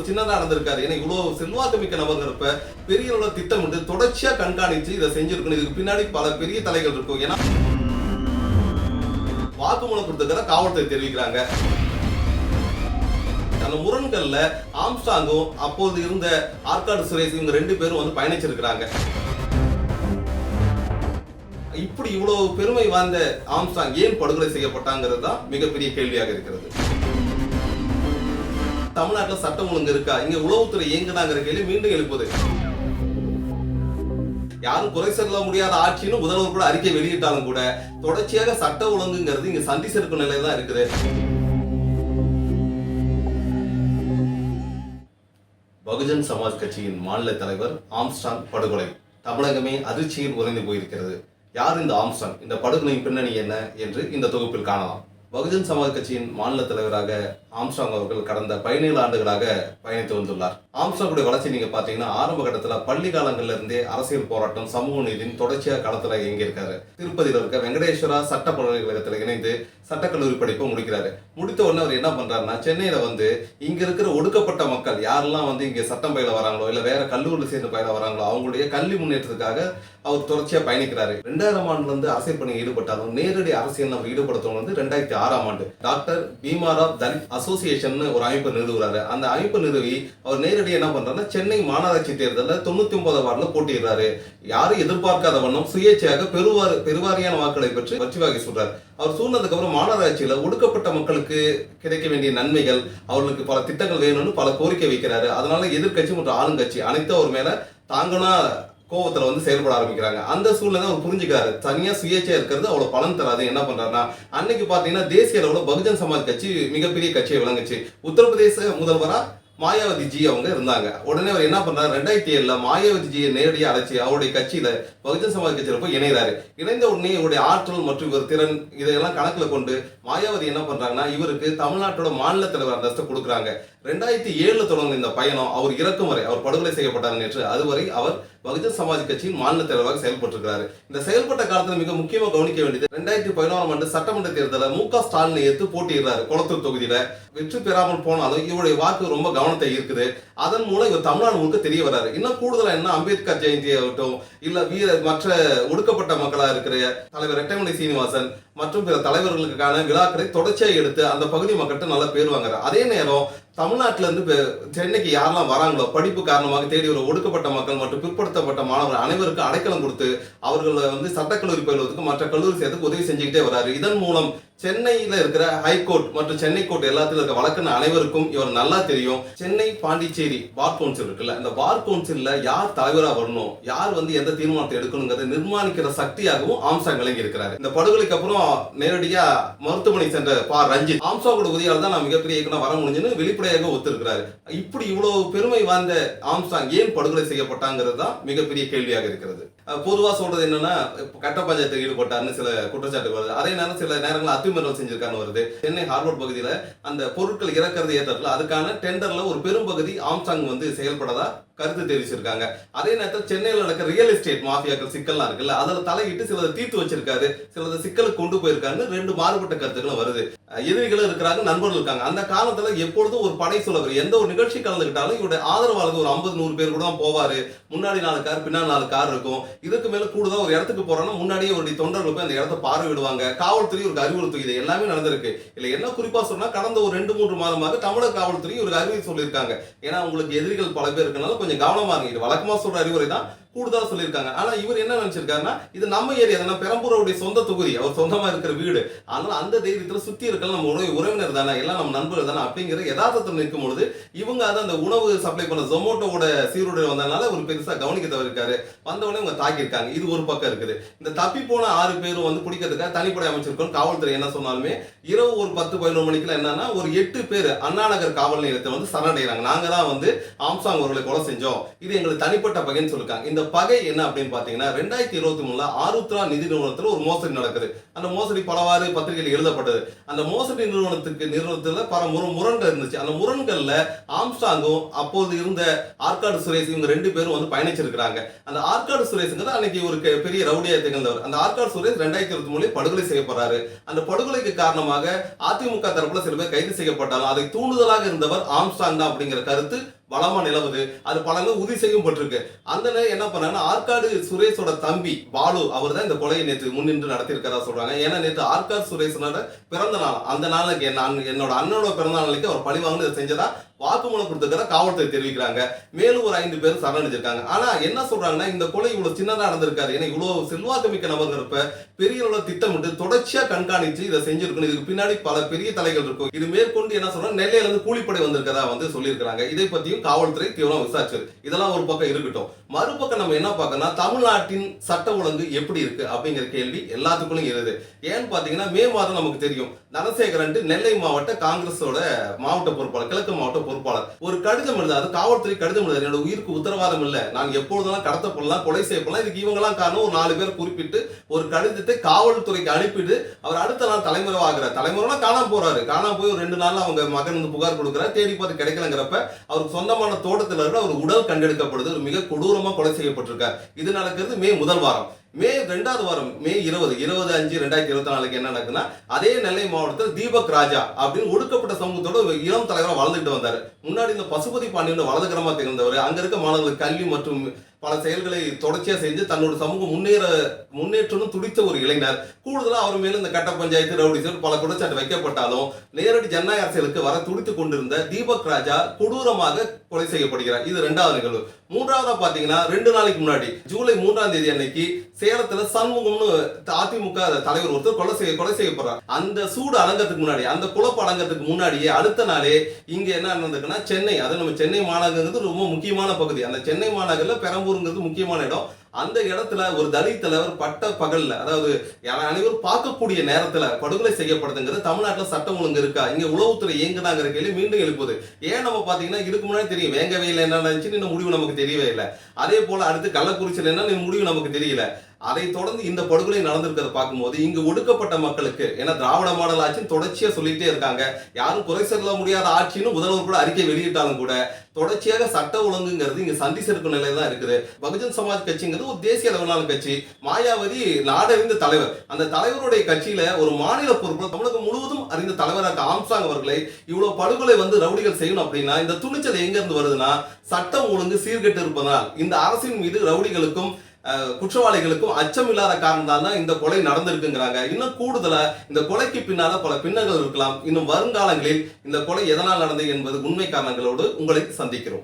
இவ்வளவு சின்னதா நடந்திருக்காரு. ஏன்னா இவ்வளவு செல்வாக்கு மிக்க நபர்ங்கிறப்ப பெரிய அளவுல திட்டமிட்டு தொடர்ச்சியா கண்காணிச்சு இதை செஞ்சிருக்கணும். இதுக்கு பின்னாடி பல பெரிய தலைகள் இருக்கும். ஏன்னா வாக்குமூலம் கொடுத்துக்கிற காவல்துறை தெரிவிக்கிறாங்க. அந்த முரண்கள்ல ஆம்ஸ்டாங்கும் அப்போது இருந்த ஆற்காடு சுரேஷ் இவங்க ரெண்டு பேரும் வந்து பயணிச்சிருக்கிறாங்க. இப்படி இவ்வளவு பெருமை வாய்ந்த ஆம்ஸ்டாங் ஏன் படுகொலை செய்யப்பட்டாங்கிறது தான் மிகப்பெரிய கேள்வியாக இருக்கிறது. தமிழ்நாட்டில் சட்டம் ஒழுங்கு இருக்கா? இங்க உளவுத்துறை இயங்குதாங்கிற கேள்வி மீண்டும் எழுப்புது. யாரும் குறை சொல்ல முடியாத ஆட்சின்னு முதல்வர் கூட அறிக்கை வெளியிட்டாலும் கூட தொடர்ச்சியாக சட்ட ஒழுங்குங்கிறது இங்க சந்தி செருக்கும் நிலையில தான் இருக்குது. பகுஜன் சமாஜ் கட்சியின் மாநில தலைவர் ஆம்ஸ்டாங் படுகொலை. தமிழகமே அதிர்ச்சியில் உறைந்து போயிருக்கிறது. யார் இந்த ஆம்ஸ்டாங்? இந்த படுகொலையின் பின்னணி என்ன? என்று இந்த தொகுப்பில் காணலாம். பகுஜன் சமாஜ் கட்சியின் மாநில தலைவராக ஆம்ஸ்டாங் அவர்கள் கடந்த பதினேழு ஆண்டுகளாக பயணித்து வந்துள்ளார். ஆம்ஸ்டாங்குடைய வளர்ச்சி நீங்க பாத்தீங்கன்னா ஆரம்ப கட்டத்துல பள்ளி காலங்கள்ல இருந்தே அரசியல் போராட்டம் சமூக நீதியின் தொடர்ச்சியாக களத்துல இயங்கியிருக்காரு. திருப்பதியில் இருக்க வெங்கடேஸ்வரா சட்ட பல்கலைக்கழகத்தில் இணைந்து சட்டக்கல்லூரி படிப்பை முடிக்கிறாரு. முடித்த உடனே அவர் என்ன பண்றாருன்னா சென்னையில வந்து இங்க இருக்கிற ஒடுக்கப்பட்ட மக்கள் யாரெல்லாம் வந்து இங்க சட்டம் பயில வராங்களோ இல்ல வேற கல்லூரியில் சேர்ந்து பயில வராங்களோ அவங்களுடைய கல்வி முன்னேற்றத்துக்காக அவர் தொடர்ச்சியா பயணிக்கிறாரு. ரெண்டாயிரம் ஆண்டுல இருந்து அரசியல் பணியில் ஈடுபட்டாலும் நேரடி அரசியல் அவர் ஈடுபடுத்தவங்க வந்து ரெண்டாயிரத்தி ஆறாம் ஆண்டு. டாக்டர் பீமாராவ் தலித் அசோசியேஷன் ஒரு அமைப்பு நிறுவுறாரு. அந்த அமைப்பு நிறுவி அவர் நேரடியாக என்ன பண்றாருன்னா சென்னை மாநகராட்சி தேர்தலில் தொண்ணூத்தி ஒன்பது வார்டில் போட்டிடுறாரு யாரும் எதிர்பார்க்காத வண்ணம் சுயேட்சையாக பெருவார் பெருவாரியான வாக்களை பெற்று வெற்றி வாகி சொல்றாரு. அவர் சூழ்ந்ததுக்கு அப்புறம் மாநகராட்சியில ஒடுக்கப்பட்ட மக்களுக்கு கிடைக்க வேண்டிய நன்மைகள் அவர்களுக்கு பல திட்டங்கள் வேணும்னு பல கோரிக்கை வைக்கிறாரு. அதனால எதிர்க்கட்சி மற்றும் ஆளுங்கட்சி அனைத்தும் அவர் மேல தாங்கனா கோவத்தில் வந்து செயல்பட ஆரம்பிக்கிறாங்க. அந்த சூழ்நிலை அவர் புரிஞ்சுக்கிறாரு. தனியா சுயேட்சையா இருக்கிறது அவ்வளவு பலன் தராது. என்ன பண்றாருன்னா அன்னைக்கு பாத்தீங்கன்னா தேசிய அளவுல பகுஜன் சமாஜ் கட்சி மிகப்பெரிய கட்சியை விளங்குச்சு உத்தரப்பிரதேச முதல்வரா மாயாவதி ஜி அவங்க இருந்தாங்க. உடனே அவர் என்ன பண்றாரு? ரெண்டாயிரத்தி ஏழுல மாயாவதி ஜியை நேரடியாக அழைச்சி அவருடைய கட்சியில பகுஜன் சமாஜ் கட்சியில போய் இணைகிறாரு. இணைந்த உடனே இவருடைய ஆற்றல் மற்றும் இவர் திறன் இதையெல்லாம் கணக்குல கொண்டு மாயாவதி என்ன பண்றாங்கன்னா இவருக்கு தமிழ்நாட்டோட மாநில தலைவர் அந்தஸ்து கொடுக்குறாங்க. ரெண்டாயிரத்தி ஏழுல தொடங்கின இந்த பயணம் அவர் இறக்கும் வரை அவர் படுகொலை செய்யப்பட்டார் நேற்று அதுவரை அவர் பகுஜன் சமாஜ் கட்சியின் மாநில தலைவராக செயல்பட்டிருக்கிறார். இந்த செயல்பட்ட காலத்தில் மிக முக்கியமாக கவனிக்க வேண்டியது ரெண்டாயிரத்தி பதினோராம் ஆண்டு சட்டமன்ற தேர்தலில் மு க ஸ்டாலினை எடுத்து போட்டியிடுறாரு குளத்தூர் தொகுதியில. வெற்றி பெறாமல் போனாலும் இவருடைய வாக்கு ரொம்ப கவனத்தை ஈர்க்குது. அதன் மூலம் இவர் தமிழ்நாடு முழுக்க தெரிய வர்றாரு. இன்னும் கூடுதலாக என்ன அம்பேத்கர் ஜெயந்தி ஆகட்டும் இல்ல வீர மற்ற ஒடுக்கப்பட்ட மக்களா இருக்கிற தலைவர் ரெட்டமலை சீனிவாசன் மற்றும் பிற தலைவர்களுக்கான விழாக்களை தொடர்ச்சியாக எடுத்து அந்த பகுதி மக்கள்கிட்ட நல்லா பேர் வாங்குறாரு. அதே நேரம் தமிழ்நாட்டிலேருந்து பெ- சென்னைக்கு யாரெல்லாம் வராங்களோ படிப்பு காரணமாக தேடி வர ஒடுக்கப்பட்ட மக்கள் மற்றும் பிற்படுத்தப்பட்ட மாணவர் அனைவருக்கும் அடைக்கலம் கொடுத்து அவர்களை வந்து சட்டக்கல்லூரி பயிலுவதற்கு மற்ற கல்லூரி சேர்த்துக்கு உதவி செஞ்சுக்கிட்டே வராரு. இதன் மூலம் சென்னையில இருக்கிற ஹைகோர்ட் மற்றும் சென்னை கோர்ட் எல்லாத்துல இருக்க வழக்குன்னு அனைவருக்கும் இவர் நல்லா தெரியும். சென்னை பாண்டிச்சேரி பார் கவுன்சில் இருக்குல்ல இந்த பார் கவுன்சில்ல யார் தலைவரா வரணும் யார் வந்து எந்த தீர்மானத்தை எடுக்கணுங்கிறத நிர்மாணிக்கிற சக்தியாகவும் ஆம்சாங் விளங்கி இருக்கிறாரு. இந்த படுகொலைக்கு அப்புறம் நேரடியா மருத்துவமனை சென்ற பா ரஞ்சித் ஆம்சாங்கோட உதவியால் தான் நான் மிகப்பெரிய இயக்குனர் வர முடிஞ்சுன்னு வெளிப்படையாக ஒத்துருக்கிறாரு. இப்படி இவ்வளவு பெருமை வாய்ந்த ஆம்சாங் ஏன் படுகொலை செய்யப்பட்டாங்கிறது தான் மிகப்பெரிய கேள்வியாக இருக்கிறது. பொதுவாக பொதுவா சொல்றது என்னன்னா கட்ட பஞ்சாயத்தில் ஈடுபட்டாருன்னு சில குற்றச்சாட்டு வருது. அதே நேரம் சில நேரங்களில் அத்துமீறல் செஞ்சிருக்கான்னு வருது. சென்னை ஹார்வர்ட் பகுதியில் அந்த பொருட்கள் இறக்கிறது ஏற்றத்தில் அதுக்கான டெண்டர்ல ஒரு பெரும்பகுதி ஆம்சாங் வந்து செயல்படதா கருத்து தெரிவிச்சிருக்காங்க. அதே நேரத்தில் சென்னையில் நடக்கிற ரியல் எஸ்டேட் மாஃபியாக்கள் சிக்கல்லாம் இருக்குல்ல அதில் தலையிட்டு சிலதை தீர்த்து வச்சிருக்காரு சிலதை சிக்கலுக்கு கொண்டு போயிருக்காருன்னு ரெண்டு மாறுபட்ட கருத்துக்களும் வருது. எதிரிகளும் இருக்கிறாங்க நண்பர்கள் இருக்காங்க. அந்த காலத்துல எப்பொழுதும் ஒரு படை சொல்லவர் எந்த ஒரு நிகழ்ச்சி கலந்துக்கிட்டாலும் இவருடைய ஆதரவாளர்கள் ஒரு ஐம்பது நூறு பேர் கூட தான் போவாரு. முன்னாடி நாலு கார் பின்னாடி நாலு கார் இருக்கும். இதுக்கு மேல கூடுதல் ஒரு இடத்துக்கு போறோம்னா முன்னாடியே அவருடைய தொண்டர்கள் போய் அந்த இடத்த பார்வையிடுவாங்க. காவல்துறை ஒரு அறிவுறுத்து இது எல்லாமே நடந்திருக்கு. இல்ல என்ன குறிப்பா சொன்னா கடந்த ஒரு ரெண்டு மூன்று மாதமாக தமிழக காவல்துறை ஒரு அறிவுரை சொல்லியிருக்காங்க. ஏன்னா உங்களுக்கு எதிரிகள் பல பேர் இருக்கனால கொஞ்சம் கவனமா இருங்க. இது வழக்கமா சொல்ற அறிவுரை தான் கூடுதலா சொல்லியிருக்காங்க. ஆனா இவர் என்ன நினைச்சிருக்காருன்னா இது நம்ம ஏரியா தானே பெரம்பூரோடைய சொந்த தொகுதி. அவர் சொந்தமா இருக்கிற வீடு. அதனால அந்த தைரியத்துல சுத்தி இருக்கலாம் நம்ம உறவு உறவினர் தானே எல்லாம் நம்ம நண்பர்கள் தானே அப்படிங்கிற யதார்த்தத்தில் நிற்கும் பொழுது இவங்க அதை அந்த உணவு சப்ளை பண்ண ஜொமோட்டோட சீருடை வந்ததுனால ஒரு பெருசா கவனிக்க தவிர்க்காரு வந்தவொடனே இவங்க தாக்கியிருக்காங்க. இது ஒரு பக்கம் இருக்குது. இந்த தப்பி போன ஆறு பேரும் வந்து பிடிக்கிறதுக்காக தனிப்படை அமைச்சிருக்கோம் காவல்துறை என்ன சொன்னாலுமே இரவு ஒரு பத்து பதினொரு மணிக்கெல்லாம் என்னன்னா ஒரு எட்டு பேர் அண்ணா நகர் காவல் நிலையத்தை வந்து சரணடைகிறாங்க நாங்க தான் வந்து ஆம்சாங் அவர்களை கொலை செஞ்சோம். இது எங்களுக்கு தனிப்பட்ட பகைன்னு சொல்லிருக்காங்க. இந்த இந்த பகை என்ன அப்படின்னு பார்த்தீங்கன்னா ரெண்டாயிரத்தி இருபத்தி மூணுல ஆருத்ரா நிதி நிறுவனத்தில் ஒரு மோசடி நடக்குது. அந்த மோசடி பலவாறு பத்திரிகையில் எழுதப்பட்டது. அந்த மோசடி நிறுவனத்துக்கு நிறுவனத்தில் பல முர முரண்கள் இருந்துச்சு. அந்த முரண்களில் ஆம்ஸ்டாங்கும் அப்போது இருந்த ஆற்காடு சுரேஷ் இவங்க ரெண்டு பேரும் வந்து பயணிச்சிருக்கிறாங்க. அந்த ஆற்காடு சுரேஷுங்கிறது அன்னைக்கு ஒரு பெரிய ரவுடியா திகழ்ந்தவர். அந்த ஆற்காடு சுரேஷ் ரெண்டாயிரத்தி இருபத்தி மூணுல படுகொலை செய்யப்படுறாரு. அந்த படுகொலைக்கு காரணமாக அதிமுக தரப்புல சில பேர் கைது செய்யப்பட்டாலும் அதை தூண்டுதலாக இருந்தவர் ஆம்ஸ்டாங் தான் அப்படிங்கிற கருத்து பலமா நிலவுது. அது பலங்க உறுதி செய்யும் பட்டிருக்கு. அந்த நேரம் என்ன பண்ணாங்கன்னா ஆற்காடு சுரேஷோட தம்பி பாலு அவர் தான் இந்த கொலையை நேற்று முன்னின்று நடத்தியிருக்கிறதா சொல்றாங்க. ஏன்னா நேற்று ஆற்காடு சுரேஷனோட பிறந்த நாள். அந்த நாளுக்கு நான் என்னோட அண்ணனோட பிறந்த நாளைக்கு அவர் பழி வாங்கினது செஞ்சதா வாக்குமூலம் கொடுத்துக்கிற காவல்துறை தெரிவிக்கிறாங்க. மேலும் ஒரு ஐந்து பேர் சரணடைஞ்சிருக்காங்க. ஆனா என்ன சொல்றாங்கன்னா இந்த கொலை இவ்வளவு சின்னதா நடந்திருக்காரு ஏன்னா இவ்வளவு செல்வாக்கு மிக்க நபர்ங்கிறப்ப பெரிய அளவு திட்டமிட்டு தொடர்ச்சியா கண்காணிச்சு இதை செஞ்சிருக்கணும். இதுக்கு பின்னாடி பல பெரிய தலைகள் இருக்கும். இது மேற்கொண்டு என்ன சொல்றாங்க நெல்லையில இருந்து கூலிப்படை வந்திருக்கதா வந்து சொல்லியிருக்காங்க இதை பத்தியும் காவல்துறை தீவிரம் விசாரிச்சது இதெல்லாம் ஒரு பக்கம் இருக்கட்டும். மறுபக்கம் நம்ம என்ன பார்க்கணும் தமிழ்நாட்டின் சட்ட ஒழுங்கு எப்படி இருக்கு அப்படிங்கிற கேள்வி எல்லாத்துக்குள்ளும் இருக்குது ஏன்னு பாத்தீங்கன்னா மே மாதம் நமக்கு தெரியும். தனசேகரன் நெல்லை மாவட்ட காங்கிரஸோட மாவட்ட பொறுப்பாளர் கிழக்கு மாவட்ட பொறுப்பாளர். ஒரு கடிதம் எழுதாது காவல்துறை கடிதம் எழுதாது என்னோட உயிருக்கு உத்தரவாதம் இல்ல. நான் எப்பொழுதெல்லாம் கடத்தப்படலாம் கொலை செய்யப்படலாம் இதுக்கு இவங்கெல்லாம் காரணம் ஒரு நாலு பேர் குறிப்பிட்டு ஒரு கடிதத்தை காவல்துறைக்கு அனுப்பிட்டு அவர் அடுத்த நாள் தலைமுறை ஆகிறார் தலைமுறைனா காணாம போறாரு. காணாம போய் ஒரு ரெண்டு நாள் அவங்க மகன் வந்து புகார் கொடுக்குறாரு. தேடி பார்த்து கிடைக்கலங்கிறப்ப அவருக்கு சொந்தமான தோட்டத்தில் இருந்து அவர் உடல் கண்டெடுக்கப்படுது. ஒரு மிக கொடூரமா கொலை செய்யப்பட்டிருக்கார். இது நடக்கிறது மே முதல் வாரம். மே ரெண்டாவது வாரம் மே இருபது இருபது அஞ்சு ரெண்டாயிரத்தி இருபத்தி நாலுக்கு என்ன நடக்குன்னா அதே நெல்லை மாவட்டத்தில் தீபக் ராஜா அப்படின்னு ஒடுக்கப்பட்ட சமூகத்தோட இளம் தலைவராக வளர்ந்துட்டு வந்தார். முன்னாடி இந்த பசுபதி பாண்டியன் வலதுகரமாக திகழ்ந்தவர் அங்கே இருக்க மாணவர்கள் கல்வி மற்றும் பல செயல்களை தொடர்ச்சியாக செஞ்சு தன்னோட சமூகம் முன்னேற முன்னேற்றணும் துடித்த ஒரு இளைஞர். கூடுதலாக அவர் மேலும் இந்த கட்ட பஞ்சாயத்து ரவுடிசம் பல குற்றச்சாட்டு வைக்கப்பட்டாலும் நேரடி ஜனநாயக அரசியலுக்கு வர துடித்து கொண்டிருந்த தீபக் ராஜா கொடூரமாக கொலை செய்யப்படுகிறார். இது ரெண்டாவது நிகழ்வு. மூன்றாவதா பாத்தீங்கன்னா ரெண்டு நாளைக்கு முன்னாடி ஜூலை மூன்றாம் தேதி அன்னைக்கு சேலத்துல சண்முகம்னு அதிமுக தலைவர் ஒருத்தர் கொலை செய்ய கொலை செய்யப்படுறார். அந்த சூடு அடங்கத்துக்கு முன்னாடி அந்த குழப்ப அடங்கத்துக்கு முன்னாடியே அடுத்த நாளே இங்க என்ன நடந்திருக்குன்னா சென்னை அது நம்ம சென்னை மாநகரங்கிறது ரொம்ப முக்கியமான பகுதி. அந்த சென்னை மாநகரில் பெரம்பூருங்கிறது முக்கியமான இடம். அந்த இடத்துல ஒரு தலித் தலைவர் பட்ட பகல்ல அதாவது யார- அனைவரும் பார்க்கக்கூடிய நேரத்துல படுகொலை செய்யப்படுதுங்கிறது தமிழ்நாட்டில் சட்டம் ஒழுங்கு இருக்கா? இங்க உளவுத்துறை இயங்குதாங்கிற கேள்வி மீண்டும் எழுப்புது. ஏன் நம்ம பாத்தீங்கன்னா இதுக்கு முன்னாடி தெரியும் இல்லை என்ன நடந்துச்சு இன்னும் முடிவு நமக்கு தெரியவே இல்லை. அதே போல அடுத்து கள்ளக்குறிச்சியில் என்ன முடிவு நமக்கு தெரியல? அதை தொடர்ந்து இந்த படுகொலை நடந்திருக்கிறத பார்க்கும்போது இங்கு ஒடுக்கப்பட்ட மக்களுக்கு ஏன்னா திராவிட மாடல் ஆட்சின்னு தொடர்ச்சியாக சொல்லிட்டே இருக்காங்க. யாரும் குறை சொல்ல முடியாத ஆட்சின்னு முதல்வர் கூட அறிக்கை வெளியிட்டாலும் கூட தொடர்ச்சியாக சட்ட ஒழுங்குங்கிறது இங்க சந்தி நிலை தான் இருக்குது. பகுஜன் சமாஜ் கட்சிங்கிறது ஒரு தேசிய அளவிலான கட்சி. மாயாவதி நாடறிந்த தலைவர். அந்த தலைவருடைய கட்சியில ஒரு மாநில பொறுப்பு தமிழகம் முழுவதும் அறிந்த தலைவராக ஆம்சாங் அவர்களை இவ்வளவு படுகொலை வந்து ரவுடிகள் செய்யணும் அப்படின்னா இந்த துணிச்சல் எங்க இருந்து வருதுன்னா சட்டம் ஒழுங்கு சீர்கெட்டு இருப்பதனால் இந்த அரசின் மீது ரவுடிகளுக்கும் குற்றவாளிகளுக்கும் அச்சம் இல்லாத காரணம் தான் இந்த கொலை நடந்திருக்குங்கிறாங்க. இன்னும் கூடுதலா இந்த கொலைக்கு பின்னால பல பின்னங்கள் இருக்கலாம். இன்னும் வருங்காலங்களில் இந்த கொலை எதனால் நடந்தது என்பது உண்மை காரணங்களோடு உங்களை சந்திக்கிறோம்.